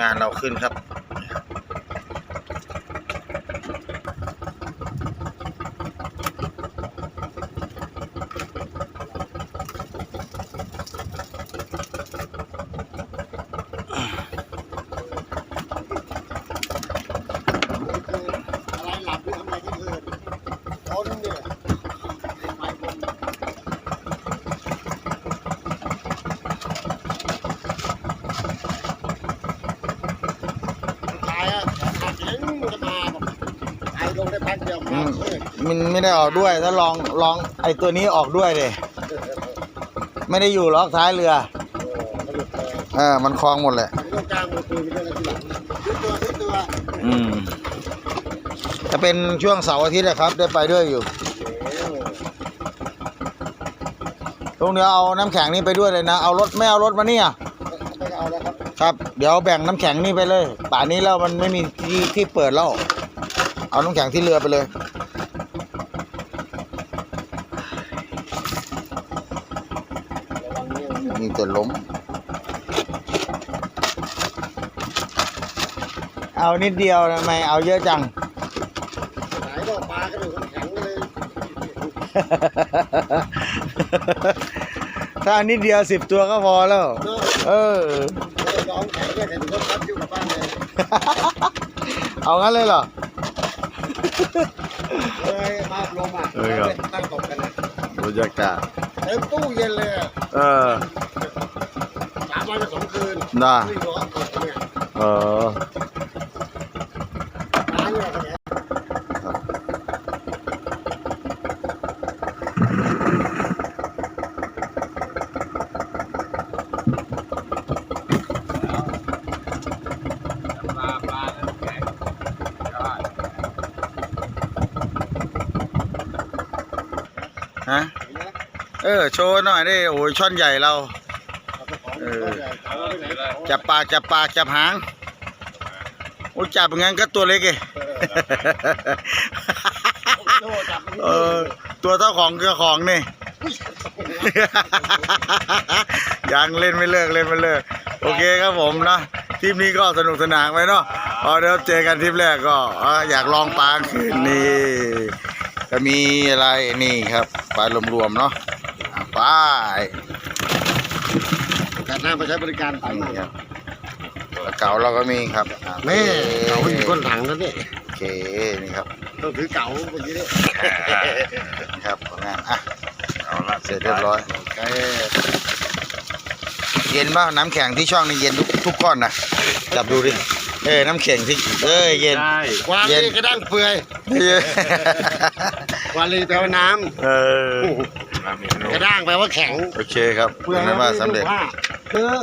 งานเราขึ้นครับ อะไรหลับหรือทำอะไรที่อื่นคนเนี่ยไปคนตายอะขาดเลี้ยงจะมาแบบไอ้ลงได้พักเดียว อื มันไม่ได้ออกด้วยถ้าลองลองไอตัวนี้ออกด้วยเลยไม่ได้อยู่ล็อกท้ายเรืออ้สนุกเออมันคลองหมดแหละไม่ต้องจ้างมือปืนไปด้วยนะทีหลังยึดตัวยึดตัวอืมจะเป็นช่วงเสาร์อาทิตย์นะครับ ได้ไปด้วยอยู่ตรงเดี๋ยวเอาน้ำแข็งนี่ไปด้วยเลยนะ เอารถไม่เอารถมาเนี่ยครับ เดี๋ยวแบ่งน้ำแข็งนี่ไปเลย ป่านนี้แล้วมันไม่มีที่ที่เปิดแล้ว เอาน้ำแข็งที่เรือไปเลย ระวังเนี่ย มีแต่ล้ม เอานิดเดียวทำไมเอาเยอะจังไหนบอกปลากระดูกน้ำแข็งเลยถ้านิดเดียวสิบตัวก็พอแล้ว เนาะเออ ไม่ได้ร้องแข็งเลยแต่ถึงก็พัดอยู่กับบ้านเลยเอางั้นเลยเหรอเฮ้ยภาพลมอะเออครับ นั่งตกกันนะบรรยากาศเต็มตู้เย็นเลยอะเออสามวันกับส องคืนน่าวิ่งร้อนตกเนี่ยเออร้านเนี่ยเนี่ยฮะเออโชว์หน่อยดิโอ้ยช่อนใหญ่เรา เออจับปากจับปากจับหางโอ้ยจับอย่างงั้นก็ตัวเล็กเองเออตัวเท่าของเจ้าของนี่ยังเล่นไม่เลิกเล่นไม่เลิกโอเคครับผมนะทริปนี้ก็สนุกสนานไปเนาะพอเดี๋ยวเจอกันทริปแรกก็เอ่ออยากลองปลาคืนนี่จะมีอะไรนี่ครับปลารวมๆเนาะอะไปแต่ หน้าไปใช้บริการไปนี่มาครับปลาเก๋าเราก็มีครับอะแม่เก๋าอยู่ก้นถังนั่นนี่โอเคนี่ครับต้องถือเก๋าเมื่อกี้นี่นี่ครับผลงานอะเอาละเสร็จเรียบร้อยโอเคเย็นป่ะน้ำแข็งที่ช่องนี่เย็นทุกทุกก้อนนะจับดูดิ เอ้ยน้ำแข็งที่เอ้ยเย็นวาเย็ลีนกระด้างเปื่อยเย็นวาลีแปลว่าน้เออำกระด้างแปลว่าแข็งโอเคครับเปื่อยไม่ว่าสำเร็จว่าเออ